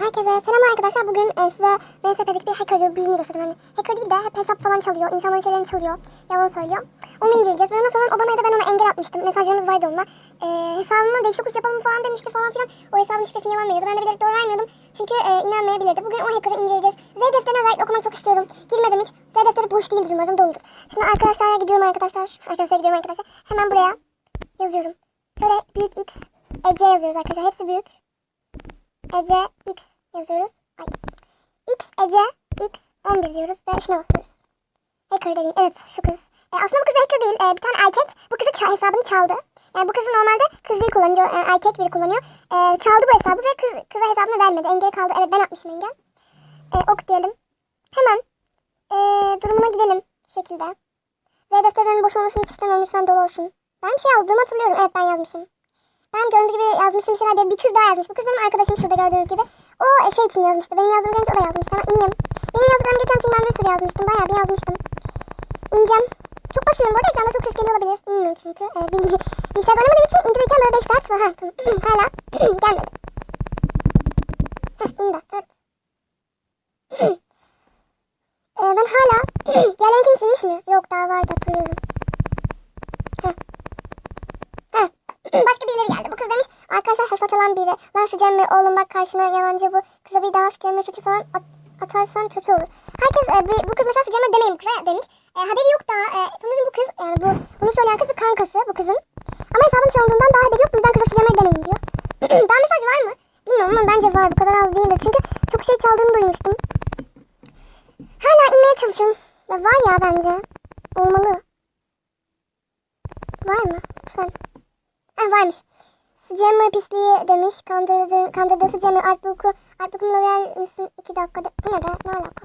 Herkese selam arkadaşlar. Bugün e, size VSP'deki bir hacker bilgini göstereceğim. Yani hacker değil de hep hesap falan çalıyor. insanların şeylerini çalıyor. Yalan söylüyor. Onu inceleyeceğiz. Ve mesela o da ben ona engel atmıştım. Mesajlarımız vardı onunla. E, hesabımı değişik yapalım falan demişti falan filan. O hesabın şifresini yalan veriyordu. Ben de bilerek doğru vermiyordum. Çünkü e, inanmayabilirdi. Bugün o hacker'ı inceleyeceğiz. Z defterini özellikle okumak çok istiyorum. Girmedim hiç. Z defteri boş değildir umarım doludur. Şimdi arkadaşlar gidiyorum arkadaşlar. Arkadaşlar gidiyorum arkadaşlar. Hemen buraya yazıyorum. Şöyle büyük X Ece yazıyoruz arkadaşlar. Hepsi büyük. Ece X yazıyoruz. Ay. X Ece X 11 diyoruz ve şuna basıyoruz. Hacker dediğim evet şu kız. E, aslında bu kız hacker değil. E, bir tane erkek bu kızın ça- hesabını çaldı. Yani bu kızın normalde kız değil kullanıyor. E, erkek biri kullanıyor. E, çaldı bu hesabı ve kız, kıza hesabını vermedi. Engel kaldı. Evet ben atmışım engel. E, ok diyelim. Hemen e, durumuna gidelim. Şu şekilde. Ve defterlerin boş olmasını hiç dolu olsun. Ben bir şey yazdığımı hatırlıyorum. Evet ben yazmışım. Ben gördüğünüz gibi yazmışım bir şeyler. Bir kız daha yazmış. Bu kız benim arkadaşım şurada gördüğünüz gibi. O e, şey için yazmıştı. Benim yazdığımı görünce o da yazmıştı. Ama ineyim. Benim yazdıklarımı geçen çünkü ben bir sürü yazmıştım. Bayağı bir yazmıştım. İneceğim. Çok basıyorum. Bu arada ekranda çok ses geliyor olabilir. Bilmiyorum çünkü. E, bil, bilgisayar oynamadığım için indirirken böyle 5 saat var. Hala gelmedi. Heh, indi. Evet. e, ben hala diğerlerinkini silmiş mi? Yok daha vardı hatırlıyorum. Heh. Heh. Başka birileri geldi. Bu kız demiş arkadaşlar hesap alan biri. Lan Cemre oğlum bak karşına yalancı bu. Kıza bir daha Cemre suçu falan at, atarsan kötü olur. Herkes e, bu, bu kız mesela Cemre demeyin bu kıza demiş. E, haberi yok daha. E, sanırım bu kız yani bu bunu söyleyen kız bir kankası bu kızın. Ama hesabın çalındığından daha haberi yok. Bu yüzden kıza Cemre demeyin diyor. daha mesaj var mı? Bilmiyorum ama bence var. Bu kadar az değildir. Çünkü çok şey çaldığını duymuştum. Hala inmeye çalışıyorum. Ya var ya bence. Olmalı. Var mı? Lütfen. Ha varmış. Cemre pisliği demiş. Kandırdı, kandırdığısı Cemre Artbook'u. Artbook'umla verir misin? İki dakikada. Bu ne be? Ne alaka?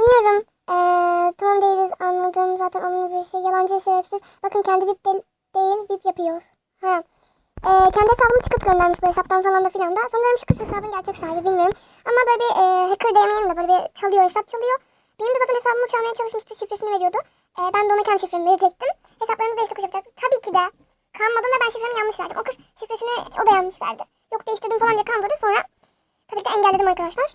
İniyorum. Ee, tamam değiliz anladım. Zaten onun bir şey. Yalancı şerefsiz. Bakın kendi VIP del- değil VIP yapıyor. Ha. Ee, kendi hesabını çıkıp göndermiş bu hesaptan falan da filan da. Sanırım şu kız hesabın gerçek sahibi bilmiyorum. Ama böyle bir e, hacker demeyelim de böyle bir çalıyor hesap çalıyor. Benim de zaten hesabımı çalmaya çalışmıştı şifresini veriyordu. Ee, ben de ona kendi şifremi verecektim. Hesaplarımızı değiştirip yapacaktım. Tabii ki de kanmadım ve ben şifremi yanlış verdim. O kız şifresini o da yanlış verdi. Yok değiştirdim falan diye kandırdı sonra. Tabii ki engelledim arkadaşlar.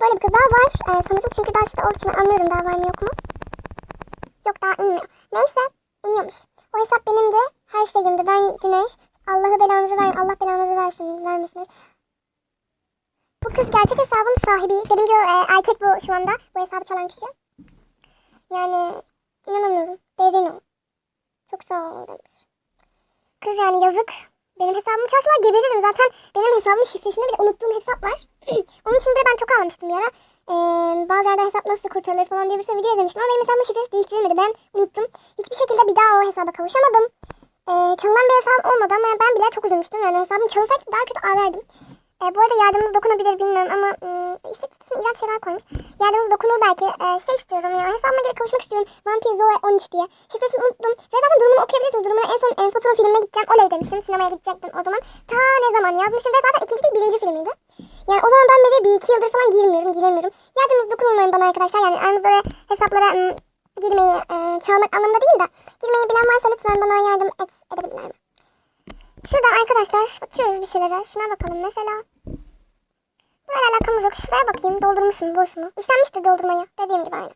Böyle bir kız daha var. Ee, sanırım çünkü daha şurada olduğu için anlıyorum daha var mı yok mu. Yok daha inmiyor. Neyse iniyormuş. O hesap benimdi. Her şeyimdi. Ben Güneş. Allah'ı belanızı ver. Allah belanızı versin. Vermesiniz. Bu kız gerçek hesabın sahibi. Dediğim gibi e, erkek bu şu anda. Bu hesabı çalan kişi. Yani inanamıyorum. Derin o. Çok sağ ol demiş. Kız yani yazık. Benim hesabımı çalsalar geberirim. Zaten benim hesabımın şifresinde bile unuttuğum hesap var. Onun için de ben çok ağlamıştım bir ara. Ee, bazı yerde hesap nasıl kurtarılır falan diye bir sürü video izlemiştim. Ama benim hesabımın şifresi değiştirilmedi. Ben unuttum. Hiçbir şekilde bir daha o hesaba kavuşamadım. Ee, çalınan bir hesap olmadı ama ben bile çok üzülmüştüm. Yani hesabım çalınsaydı daha kötü ağlardım. Ee, bu arada yardımınız dokunabilir bilmiyorum ama ıı, istatistik iğrenç şeyler koymuş. Yardımınız dokunur belki. Ee, şey istiyorum ya hesabıma geri kavuşmak istiyorum. Vampir Zoe 13 diye. Şifresini unuttum. Ve zaten durumunu okuyabilirsiniz. Durumunu en son en son filmine gideceğim. Oley demişim. Sinemaya gidecektim o zaman. Ta ne zaman yazmışım ve zaten ikinci değil birinci filmiydi. Yani o zamandan beri bir iki yıldır falan girmiyorum, giremiyorum. Yardımınız dokunulmayın bana arkadaşlar. Yani aranızda böyle hesaplara ım, girmeyi, e, çalmak anlamında değil de girmeyi bilen varsa lütfen bana yardım et, edebilirler mi? Şuradan arkadaşlar bakıyoruz bir şeylere. Şuna bakalım mesela. Böyle alakamız yok. Şuraya bakayım. Doldurmuş mu? Boş mu? Üşenmiştir doldurmaya. Dediğim gibi aynen.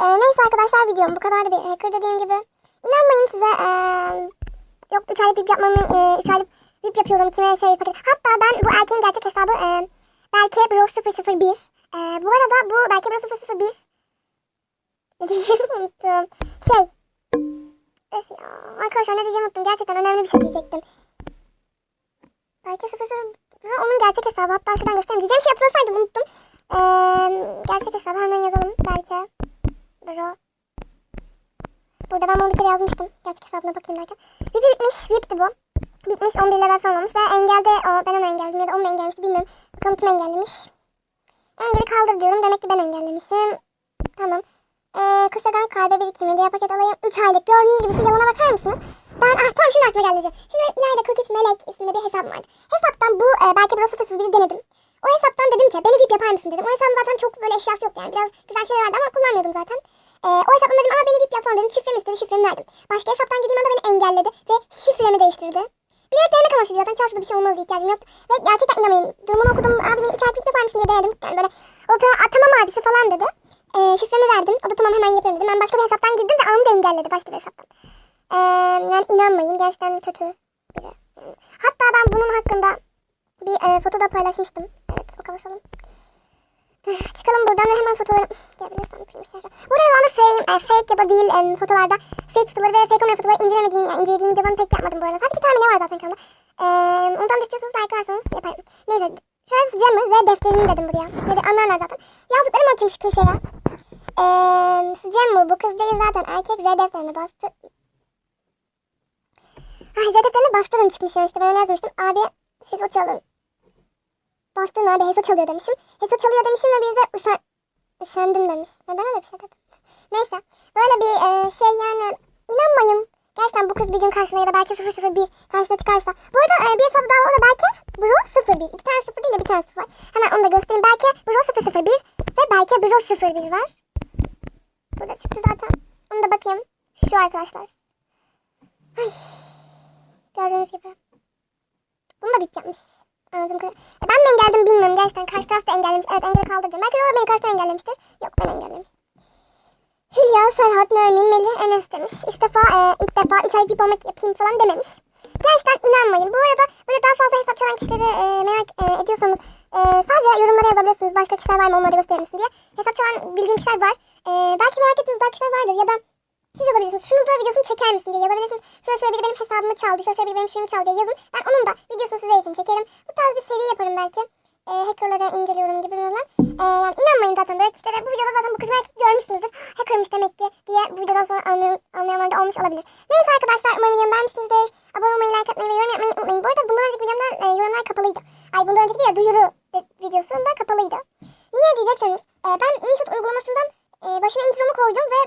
Ee, neyse arkadaşlar videom bu kadardı bir hacker dediğim gibi. İnanmayın size. Ee, yok 3 aylık VIP yapmamı, 3 aylık VIP yapıyorum kime şey paket. Hatta ben bu erkeğin gerçek hesabı e, Berke Bro 001. E, bu arada bu Berke Bro 001 ne diyeceğimi unuttum. Şey. Öf ya. Arkadaşlar ne diyeceğimi unuttum. Gerçekten önemli bir şey diyecektim. Berke 001 onun gerçek hesabı. Hatta şuradan göstereyim. Diyeceğim şey yapılsaydı unuttum. E, gerçek hesabı hemen yazalım. Berke Bro. Burada ben bunu bir kere yazmıştım. Gerçek hesabına bakayım derken. VIP bitmiş. VIP'ti bu bitmiş 11 level falan olmuş ve engelde o ben onu engelledim ya da o mu engellemişti bilmiyorum. Bakalım kim engellemiş. Engeli kaldır diyorum. Demek ki ben engellemişim. Tamam. Ee, kısadan kalbe birikimi diye paket alayım. 3 aylık. Gördüğünüz gibi şu yalana bakar mısınız? Ben ah tamam şimdi aklıma geldi. Şimdi İlayda 43 Melek isminde bir hesabım vardı. Hesaptan bu e, belki Bro 001 denedim. O hesaptan dedim ki beni VIP yapar mısın dedim. O hesabın zaten çok böyle eşyası yoktu yani. Biraz güzel şeyler vardı ama kullanmıyordum zaten. Ee, o hesaptan dedim ama beni VIP yapsana dedim. Şifremi istedi şifremi verdim. Başka hesaptan gideyim anda beni engelledi ve şifremi değiştirdi. Bilerek denemek amaçlıydı zaten çalıştığı bir şey olmalı ihtiyacım yoktu. Ve gerçekten inanmayın. Durumunu okudum. Abi beni 3 ay diye denedim. Yani böyle o da tamam abisi falan dedi. E, şifremi verdim. O da tamam hemen yapıyorum dedi. Ben başka bir hesaptan girdim ve anı da engelledi başka bir hesaptan. E, yani inanmayın gerçekten kötü biri. Hatta ben bunun hakkında bir e, foto da paylaşmıştım. Evet o bakalım. Çıkalım buradan ve hemen fotoları gelebilirsem. Buraya anda fake, e, fake ya da değil e, fotolarda fake fotoları ve fake olmayan fotoları incelemediğim, yani incelediğim videolarını pek yapmadım bu arada. Sadece bir tane ne var zaten kanalda. E, ondan da istiyorsanız like atarsanız yaparım. Neyse. Şöyle Cem'i ve defterini dedim buraya. Ya da anlarlar zaten. Yazdıklarım okuyayım şu köşeye. E, Cem'u bu kız değil zaten erkek Z defterine bastı. Ay Z defterine bastırın çıkmış yani işte ben öyle yazmıştım. Abi siz o çalın. Bastın abi Heso çalıyor demişim. Heso çalıyor demişim ve bir de üşen, üşendim demiş. Neden öyle bir şey dedim? Neyse. Böyle bir e, şey yani inanmayın. Gerçekten bu kız bir gün karşına ya da belki 001 karşına çıkarsa. Bu arada e, bir hesabı daha var o da belki Bro 01. İki tane 0 değil de bir tane 0 var. Hemen onu da göstereyim. Belki Bro 001 ve belki Bro 01 var. Burada çıktı zaten. Onu da bakayım. Şu arkadaşlar. Ay. Gördüğünüz gibi. Yapmış. Anladım. E ben mi engelledim bilmiyorum gerçekten. Karşı taraf da engellemiş. Evet engel kaldırdım. Belki o beni karşıdan engellemiştir. Yok ben engellemiş. Hülya, Serhat, Nermin, Melih, Enes demiş. İlk defa, e, ilk defa 3 ay bip olmak yapayım falan dememiş. Gerçekten inanmayın. Bu arada böyle daha fazla hesap çalan kişileri e, merak e, ediyorsanız e, sadece yorumlara yazabilirsiniz. Başka kişiler var mı onları gösterir misin diye. Hesap çalan bildiğim kişiler var. E, belki merak ettiğiniz başka kişiler vardır ya da siz yazabilirsiniz. Şunun da videosunu çeker misin diye yazabilirsiniz. Şöyle şöyle biri benim hesabımı çaldı, şöyle şöyle biri benim şeyimi çaldı diye yazın. Ben onun da videosunu sizler için çekerim. Bu tarz bir seri yaparım belki. E, hackerları inceliyorum gibi falan. E, yani inanmayın zaten böyle kişilere. Bu videoda zaten bu kızı belki görmüşsünüzdür. Hackermış demek ki diye bu videodan sonra anlayan, anlayanlar da olmuş olabilir. Neyse arkadaşlar umarım videomu beğenmişsinizdir. Abone olmayı, like atmayı ve yorum yapmayı unutmayın. Bu arada bundan önceki videomda e, yorumlar kapalıydı. Ay bundan önceki değil de duyuru de- videosunda kapalıydı. Niye diyecekseniz e, ben InShot uygulamasından e, başına intromu koydum ve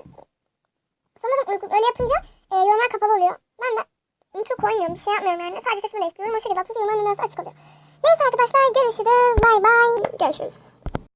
sanırım uygun, öyle yapınca e, yorumlar kapalı oluyor. Ben de intro koymuyorum, bir şey yapmıyorum yani. Sadece sesimi değiştiriyorum. O şekilde atınca yorumların dünyası açık oluyor. Neyse arkadaşlar görüşürüz. Bay bay. Görüşürüz.